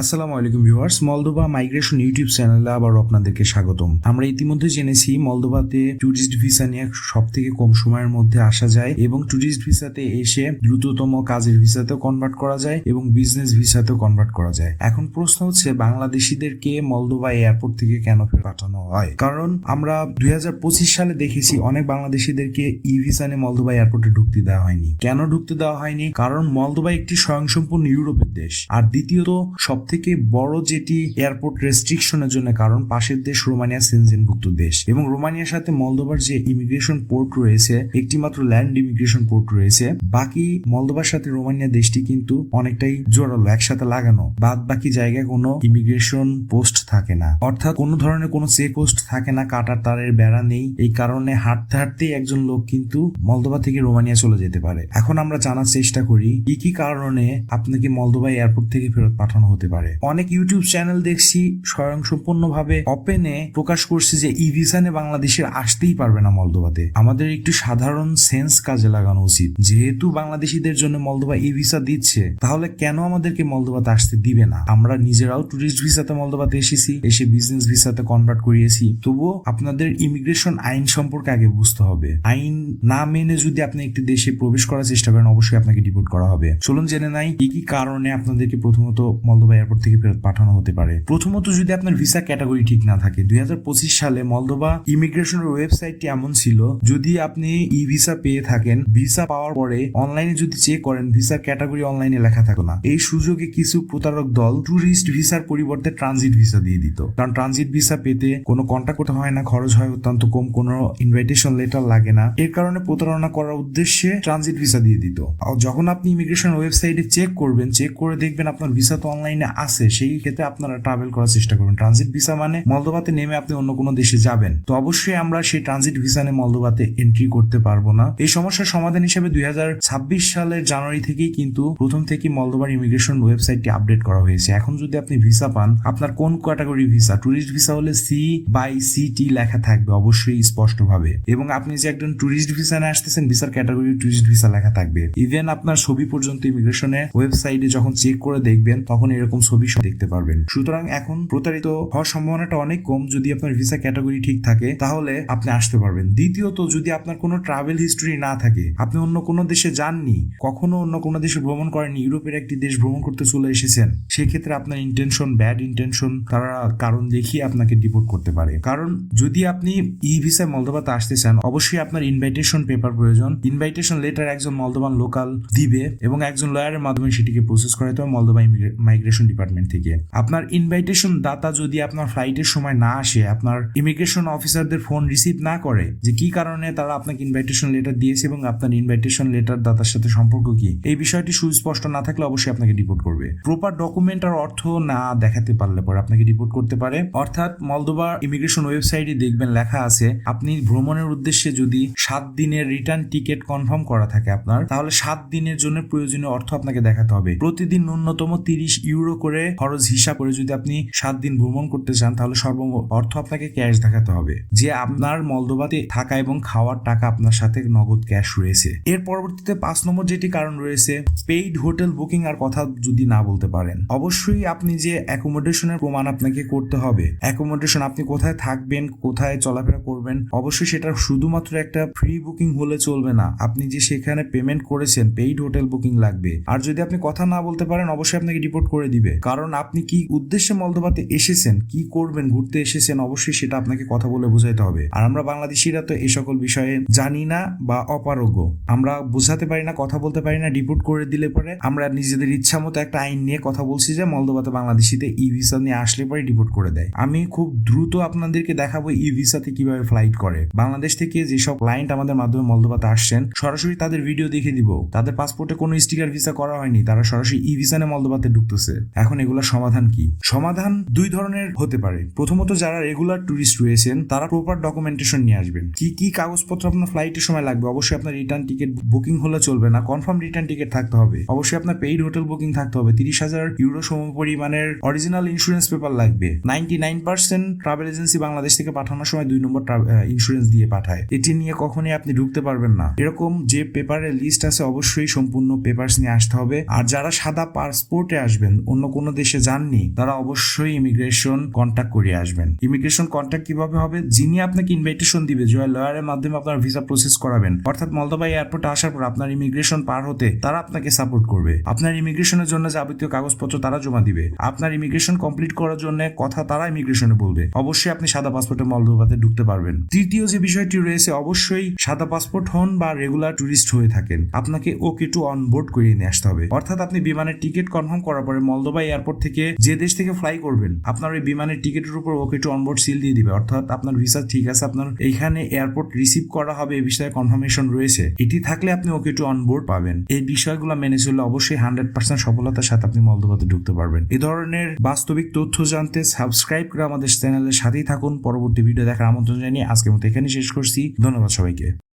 আসসালামু আলাইকুম viewers Moldova migration YouTube চ্যানেলে আবারও আপনাদেরকে স্বাগতম। আমরা ইতিমধ্যে জেনেছি মলদোবাতে ট্যুরিস্ট ভিসা নিয়ে সব থেকে কম সময়ের মধ্যে আসা যায় এবং ট্যুরিস্ট ভিসাতে এসে দ্রুততম কাজের ভিসাতেও কনভার্ট করা যায় এবং বিজনেস ভিসাতেও কনভার্ট করা যায়। এখন প্রশ্ন হচ্ছে, বাংলাদেশিদেরকে মলদোবা এয়ারপোর্ট থেকে কেন ফেরত পাঠানো হয়? কারণ আমরা দুই হাজার পঁচিশ সালে দেখেছি অনেক বাংলাদেশিদেরকে ই ভিসা নিয়ে মলদোবা এয়ারপোর্টে ঢুকতে দেওয়া হয়নি। কেন ঢুকতে দেওয়া হয়নি? কারণ মলদোবা একটি স্বয়ংসম্পূর্ণ ইউরোপের দেশ। আর দ্বিতীয়ত সব থেকে বড় যেটি এয়ারপোর্ট রেস্ট্রিকশনের জন্য কারণ পাশের দেশ রোমানিয়া সেনজেনভুক্ত দেশ। এবং রোমানিয়ার সাথে মলদোবার যে ইমিগ্রেশন পোর্ট রয়েছে একটি মাত্র ল্যান্ড ইমিগ্রেশন পোর্ট রয়েছে, বাকি মলদোবার সাথে রোমানিয়া দেশটি কিন্তু অনেকটাই জোরালো, একসাথে লাগানো। বাদ বাকি জায়গায় কোনো ইমিগ্রেশন পোস্ট থাকে না। অর্থাৎ কোনো ধরনের কোনো চেক পোস্ট থাকে না, কাটার তারের বেড়া নেই। এই কারণে হাঁটতে হাঁটতেই একজন লোক কিন্তু মলদোবা থেকে রোমানিয়া চলে যেতে পারে। এখন আমরা জানার চেষ্টা করি, কি কি কারণে আপনাকে মলদোবা এয়ারপোর্ট থেকে ফেরত পাঠানো হতে পারে? অনেক ইউটিউব চ্যানেল দেখছি স্বয়ংসম্পূর্ণভাবে ওপেনে প্রকাশ করছে যে ই ভিসানে বাংলাদেশের আসতেই পারবে না মলদোবাতে আমাদের একটু সাধারণ সেন্স কাজে লাগানো উচিত। যেহেতু বাংলাদেশিদের জন্য মলদোবা ই ভিসা দিচ্ছে, তাহলে কেন আমাদেরকে মলদোবাতে আসতে দিবে না? আমরা নিজেরাও টুরিস্ট ভিসাতে মলদোবাতে এসেছি, এসে বিজনেস ভিসাতে কনভার্ট করিয়েছি। তবুও আপনাদের ইমিগ্রেশন আইন সম্পর্কে আগে বুঝতে হবে। আইন না মেনে যদি আপনি একটি দেশে প্রবেশ করার চেষ্টা করেন, অবশ্যই আপনাকে ডিপোর্ট করা হবে। চলুন জেনে নাই কি কি কারণে আপনাদেরকে প্রথমত মলদোবা এয়ারপোর্ট থেকে ফেরত পাঠানো হতে পারে। প্রথমত, যদি আপনার ভিসা ক্যাটাগরি ঠিক না থাকে, দুই সালে মলদোবা ইমিগ্রেশনের ওয়েবসাইটটি এমন ছিল, যদি আপনি ই ভিসা পেয়ে থাকেন, ভিসা পাওয়ার পরে অনলাইনে যদি চেক করেন, ভিসা ক্যাটাগরি অনলাইনে লেখা থাকে না। এই সুযোগে কিছু প্রতারক দল ট্যুরিস্ট ভিসার পরিবর্তে ট্রানজিট ভিসা দিয়ে দিত। কারণ ট্রানজিট ভিসা পেতে কোনো কন্ট্যাক্ট করতে হয় না, খরচ হয় অত্যন্ত কম, কোনো ইনভাইটেশন লেটার লাগে না। এর কারণে প্রতারণা করার উদ্দেশ্যে ট্রানজিট ভিসা দিয়ে দিত। যখন আপনি ইমিগ্রেশন ওয়েবসাইটে চেক করবেন, চেক করে দেখবেন আপনার ভিসা তো অনলাইনে আছে, সেই ক্ষেত্রে আপনারা ট্রাভেল করার চেষ্টা করবেন। ট্রানজিট ভিসা মানে মলদোবাতে নেমে আপনি অন্য কোনো দেশে যাবেন। তো অবশ্যই আমরা সেই ট্রানজিট ভিসা নিয়ে মলদোবাতে এন্ট্রি করতে পারব না। এই সমস্যার সমাধান হিসেবে দুই সালের জানুয়ারি থেকেই কিন্তু প্রথম থেকে মলদোবার ইমিগ্রেশন ওয়েবসাইটটি আপডেট করা হয়েছে। এখন যদি আপনি ভিসা পান, আপনার কোন ক্যাটাগরি ভিসা ট্যুরিস্ট ভিসা হলে সি বাই সি টি লেখা থাকবে অবশ্যই স্পষ্টভাবে। এবং আপনি যে একজন ট্যুরিস্ট ভিসা নিয়ে আসতেছেন ভিসার ক্যাটাগরি ট্যুরিস্ট ভিসা লেখা থাকবে। ইভেন আপনার ছবি পর্যন্ত ইমিগ্রেশনে ওয়েবসাইটে যখন চেক করে দেখবেন, তখন এরকম ছবি দেখতে পারবেন। সুতরাং এখন প্রতারিত হওয়ার সম্ভাবনাটা অনেক কম। যদি আপনার ভিসা ক্যাটাগরি ঠিক থাকে, তাহলে আপনি আসতে পারবেন। দ্বিতীয়ত, যদি আপনার কোনো ট্রাভেল হিস্টরি না থাকে, আপনি অন্য কোনো দেশে যাননি, কখনো অন্য কোনো দেশে ভ্রমণ করেননি, ইউরোপের একটি দেশ ভ্রমণ করতে চলে এসেছেন, সেক্ষেত্রে আপনার ইন্টেনশন ব্যাড ইন্টেনশন তারা কারণ দেখিয়ে আপনাকে ডিপোর্ট করতে পারে। কারণ, যদি আপনি ই ভিসায় মলদোবাতে আসতে চান, অবশ্যই আপনার ইনভাইটেশন পেপার প্রয়োজন। ইনভাইটেশন লেটার একজন মলদোবান লোকাল দিবে এবং একজন লয়ারের মাধ্যমে সেটিকে প্রসেস করাতে হবে মলদোবা মাইগ্রেশন ডিপার্টমেন্ট থেকে। আপনার ইনভাইটেশন দাতা যদি আপনার ফ্লাইটের সময় না আসে, আপনার ইমিগ্রেশন অফিসারদের ফোন রিসিভ না করে, যে কি কারণে তারা আপনাকে ইনভাইটেশন লেটার দিয়েছে এবং আপনার ইনভাইটেশন লেটার দাতার সাথে সম্পর্ক কি, এই বিষয়টি সুস্পষ্ট না থাকলে অবশ্যই আপনাকে রিপোর্ট করবে। প্রপার ডকুমেন্ট আর অর্থ না দেখাতে পারলে পরে আপনাকে রিপোর্ট করতে পারে। অর্থাৎ মলদোবা ইমিগ্রেশন ওয়েবসাইটে দেখবেন লেখা আছে, আপনি ভ্রমণের উদ্দেশ্যে যদি সাত দিনের রিটার্ন টিকিট কনফার্ম করা থাকে আপনার, তাহলে সাত দিনের জন্য প্রয়োজনীয় অর্থ আপনাকে দেখাতে হবে। প্রতিদিন ন্যূনতম তিরিশ ইউরো করে খরচ হিসাব করে যদি আপনি সাত দিন ভ্রমণ করতে চান, তাহলে সর্ব অর্থ আপনাকে ক্যাশ দেখাতে হবে। যে আপনার মলদোবাতে থাকা এবং খাওয়ার টাকা আপনার সাথে নগদ ক্যাশ রয়েছে। এর পরবর্তীতে পাঁচ নম্বর যেটি কারণ রয়েছে পেইড হোটেল বুকিং আর কথা যদি না বলতে পারেন, অবশ্যই আপনি যে অ্যাকোমোডেশনের প্রমাণ আপনাকে করতে হবে অ্যাকোমোডেশন আপনি কোথায় থাকবেন, কোথায় চলাফেরা করবেন, অবশ্যই সেটা শুধুমাত্র একটা ফ্রি বুকিং হলে চলবে না। আপনি যে সেখানে পেমেন্ট করেছেন পেইড হোটেল বুকিং লাগবে। আর যদি আপনি কথা না বলতে পারেন, অবশ্যই আপনাকে রিপোর্ট করে দিবে। কারণ আপনি কি উদ্দেশ্যে মলদোবাতে এসেছেন, কি করবেন, ঘুরতে এসেছেন, অবশ্যই সেটা আপনাকে কথা বলে বোঝাইতে হবে। আর আমরা বাংলাদেশিরা তো এই সকল বিষয়ে জানি না বা অপারগ আমরা বোঝাতে পারি না, কথা বলতে পারি না রিপোর্ট করে দিলে পরে আমরা নিজেদের ইচ্ছা মতো একটা আইন নিয়ে কথা বলছি যে মলদোবাতে বাংলাদেশিতে ই ভিসা নিয়ে আসলে পরে রিপোর্ট করে দেয়। আমি খুব দ্রুত আপনাদেরকে দেখাবো ই ভিসাতে কীভাবে ফ্লাইট করে। বাংলাদেশ থেকে যেসব ক্লায়েন্ট আমাদের মাধ্যমে মলদোবাতে আসছেন, সরাসরি তাদের ভিডিও দেখে দিব। তাদের পাসপোর্টে কোনো স্টিকার ভিসা করা হয়নি, তারা সরাসরি ই ভিসা নিয়ে মলদোবাতে ঢুকতেছে। এখন এগুলোর সমাধান কি? সমাধান দুই ধরনের হতে পারে। প্রথমত যারা রেগুলার টুরিস্ট রয়েছেন, তারা প্রপার ডকুমেন্টেশন নিয়ে আসবেন। কি কি কাগজপত্র আপনার ফ্লাইটের সময় লাগবে? অবশ্যই আপনার রিটার্ন টিকিট বুকিং হলে চলবে না। কনফার্ম রিটার্ন টিকিট থাকতে হবে। অবশ্যই আপনার পেইড হোটেল বুকিং থাকতে হবে। তিরিশ হাজার ইউরো সম পরিমাণের অরিজিনাল ইন্স্যুরেন্স পেপার লাগবে। Ninety nine percent travel agency Bangladesh থেকে পাঠানোর সময় দুই নম্বর ইন্স্যুরেন্স দিয়ে পাঠায়। এটি নিয়ে কখনই আপনি ঢুকতে পারবেন না। এরকম যে পেপারের লিস্ট আছে, অবশ্যই সম্পূর্ণ পেপারস নিয়ে আসতে হবে। আর যারা সাদা পাসপোর্টে আসবেন, অন্য কোনো দেশে যাননি, তারা অবশ্যই ইমিগ্রেশন কন্ট্যাক্ট করে আসবেন। ইমিগ্রেশন কন্ট্যাক্ট কীভাবে হবে? যিনি আপনাকে ইনভাইটেশন দিবে, যে লয়ারের মাধ্যমে আপনার ভিসা প্রসেস করাবেন, অর্থাৎ মলদোবা এয়ারপোর্টে আসার পর আপনার ইমিগ্রেশন পার হতে তারা আপনাকে সাপোর্ট করবে। আপনার ইমিগ্রেশনের জন্য যাবতীয় কাগজপত্র তারা জমা দিবে। আপনার ইমিগ্রেশন কমপ্লিট করার জন্য কথা তারা ইমিগ্রেশনে বলবে। অবশ্যই আপনি সাদা পাসপোর্টে মলদোবাতে ঢুকতে পারবেন। তৃতীয় যে বিষয়টি রয়েছে, অবশ্যই সাদা পাসপোর্ট হন বা রেগুলার টুরিস্ট হয়ে থাকেন। আপনাকে ওকে টু অন বোর্ড করিয়ে নিয়ে আসতে হবে। অর্থাৎ আপনি বিমানের টিকিট কনফার্ম করার পরে মলদোবা এয়ারপোর্ট থেকে যে দেশ থেকে ফ্লাই করবেন, আপনার ওই বিমানের টিকিটের উপর ওকে টু অনবোর্ড সিল দিয়ে দিবে। অর্থাৎ আপনার ভিসা ঠিক আছে, আপনার এইখানে এয়ারপোর্ট রিসিভ করা হবে এই বিষয়ে কনফার্মেশন রয়েছে। এটি থাকলে আপনি ওকে টু অনবোর্ড পাবেন। এই বিষয়গুলো মেনে চললে অবশ্যই হান্ড্রেড পার্সেন্ট সফলতার সাথে আপনি মলদোবাতে ঢুকতে পারবেন। এ ধরনের বাস্তবিক তথ্য জানতে সাবস্ক্রাইব করে আমাদের চ্যানেলের সাথেই থাকুন। পরবর্তী ভিডিও দেখার আমন্ত্রণ জানিয়ে আজকের মতো এখানে শেষ করছি। ধন্যবাদ সবাইকে।